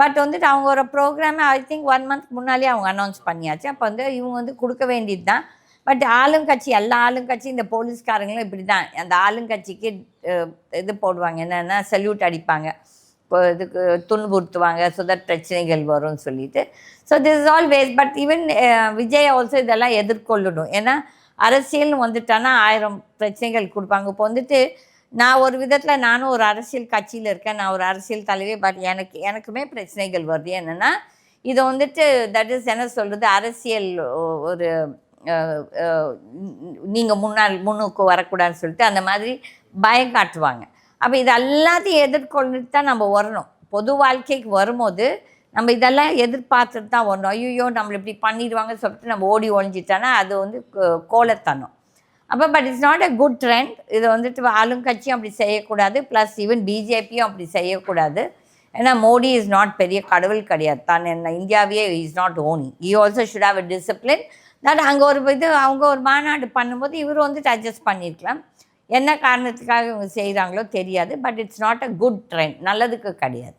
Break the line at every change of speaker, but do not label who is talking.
But வந்துட்டு அவங்க ஒரு ப்ரோக்ராமை ஐ திங்க் ஒன் மந்த் முன்னாலே அவங்க அனௌன்ஸ் பண்ணியாச்சு. அப்போ வந்து இவங்க வந்து கொடுக்க வேண்டியது தான் பட் ஆளுங்கட்சி எல்லா ஆளுங்கட்சி இந்த போலீஸ்காரங்களும் இப்படி தான் அந்த ஆளுங்கட்சிக்கு இது போடுவாங்க. என்னென்னா சல்யூட் அடிப்பாங்க. இப்போ இதுக்கு துன்புறுத்துவாங்க சுதர் பிரச்சனைகள் வரும்னு சொல்லிட்டு. So this is all waste but even Vijay also இதெல்லாம் எதிர்கொள்ளணும். ஏன்னா அரசியல்னு வந்துட்டானா ஆயிரம் பிரச்சனைகள் கொடுப்பாங்க. இப்போ வந்துட்டு நான் ஒரு விதத்தில் நானும் ஒரு அரசியல் கட்சியில் இருக்கேன். நான் ஒரு அரசியல் தலைவி. பட் எனக்கு எனக்குமே பிரச்சனைகள் வருது. என்னென்னா இதை வந்துட்டு தட் இஸ் என்ன சொல்கிறது அரசியல் ஒரு நீங்கள் முன்னால் முன்னுக்கு வரக்கூடாதுன்னு சொல்லிட்டு அந்த மாதிரி பயம் காட்டுவாங்க. அப்போ இது எல்லாத்தையும் எதிர்கொண்டுட்டு தான் நம்ம வரணும். பொது வாழ்க்கைக்கு வரும்போது நம்ம இதெல்லாம் எதிர்பார்த்துட்டு தான் வரணும். ஐயோ நம்மளை இப்படி பண்ணிடுவாங்கன்னு சொல்லிட்டு நம்ம ஓடி ஒழிஞ்சிட்டோன்னா அது வந்து கோ- கோலத்தனம். அப்போ but it's not a good trend இது வந்துட்டு ஆளுங்கட்சியும் அப்படி செய்யக்கூடாது. ப்ளஸ் ஈவன் பிஜேபியும் அப்படி செய்யக்கூடாது. ஏன்னா மோடி இஸ் நாட் பெரிய கடவுள் கிடையாது. தான் என்ன இந்தியாவே is not only E also should have a discipline that அங்கே ஒரு இது அவங்க ஒரு மாநாடு பண்ணும்போது இவர் வந்துட்டு அட்ஜஸ்ட் பண்ணியிருக்கலாம் என்ன காரணத்துக்காக இவங்க செய்கிறாங்களோ தெரியாது. But it's not a good trend நல்லதுக்கு கிடையாது.